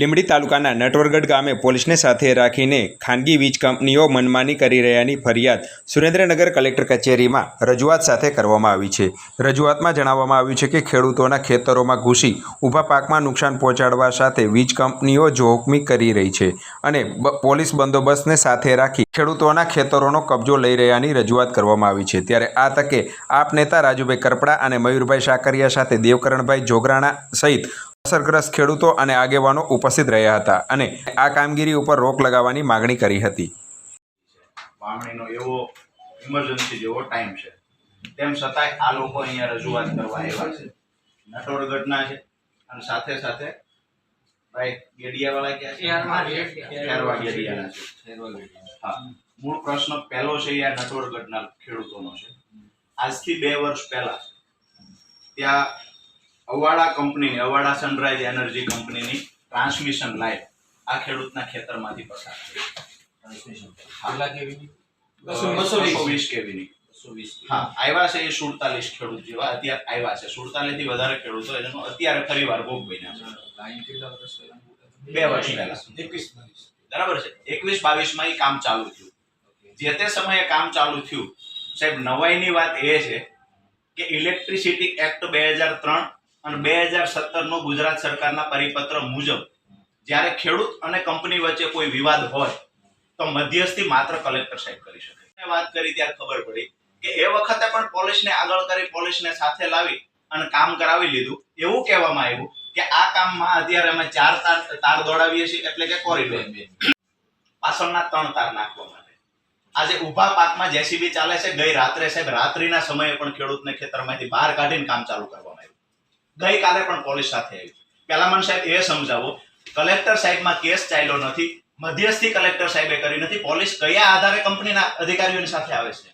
લીંબડી તાલુકાના નટવરગઢ ગામે પોલીસને સાથે રાખીને ખાનગી વીજ કંપનીઓ મનમાની કરી રહ્યાની ફરિયાદ સુરેન્દ્રનગર કલેક્ટર કચેરીમાં રજૂઆત સાથે કરવામાં આવી છે. રજૂઆતમાં જણાવવામાં આવ્યું છે કે ખેડૂતોના ખેતરોમાં ઘૂસી ઊભા પાકમાં નુકસાન પહોંચાડવા સાથે વીજ કંપનીઓ જોખમી કરી રહી છે અને પોલીસ બંદોબસ્તને સાથે રાખી ખેડૂતોના ખેતરોનો કબજો લઈ રહ્યાની રજૂઆત કરવામાં આવી છે. ત્યારે આ તકે આપ નેતા રાજુભાઈ કરપડા અને મયુરભાઈ સાકરિયા સાથે દેવકરણભાઈ જોગરાણા સહિત અસરગ્રસ્ત ખેડૂતો અને આગેવાનો ઉપસ્થિત રહ્યા હતા અને આ કામગીરી ઉપર રોક લગાવવાની માગણી કરી હતી. વાવણીનો એવો ઇમરજન્સી જેવો ટાઈમ છે. તેમ છતાંય આ લોકો અહીંયા રજૂઆત કરવા આવ્યા છે. નટવરગઢના છે અને સાથે સાથે ભાઈ ગેડિયાવાળા ક્યાં છે? ગેડિયાના છે. હા. મૂળ પ્રશ્ન પહેલો છે એ આ ઘટના ખેડૂતોનો છે. આજથી બે વર્ષ પહેલા ત્યાં અવાડા કંપનીની અવાડા સનરાઈઝ એનર્જી કંપનીની ટ્રાન્સમિશન લાઇન આ ખેડૂતના ખેતરમાંથી પસાર જે તે સમયે કામ ચાલુ થયું સાહેબ નવાઈની વાત એ છે કે ઇલેક્ટ્રિસિટી એક્ટ બે હજાર ત્રણ અને બે હજાર સત્તર નો ગુજરાત સરકારના પરિપત્ર મુજબ, જ્યારે ખેડૂત અને કંપની વચ્ચે કોઈ વિવાદ હોય, તો મધ્યસ્થી માત્ર કલેક્ટર સાહેબ કરી શકે. વાત કરી ત્યારે ખબર પડી કે એ વખતે પણ પોલીસને આગળ કરી, પોલીસને સાથે લાવી અને કામ કરાવી લીધું. એવું કહેવામાં આવ્યું કે આ કામમાં અત્યારે અમે ચાર તાર તાર દોડાવીએ છીએ, એટલે કે કોરિડોર પાછળના ત્રણ તાર નાખવા માટે. આજે ઊભા પાકમાં જેસીબી ચાલે છે, ગઈ રાત્રે સાહેબ રાત્રિના સમયે પણ ખેડૂતને ખેતરમાંથી બહાર કાઢીને કામ ચાલુ કરવામાં આવ્યું. ગઈકાલે પણ પોલીસ સાથે આવી પહેલા મને સાહેબ એ સમજાવો, કલેક્ટર સાહેબમાં કેસ ચાલ્યો નથી, મધ્યસ્થી કલેક્ટર સાહેબે કરી નથી, પોલીસ કયા આધારે કંપનીના અધિકારીઓની સાથે આવે છે?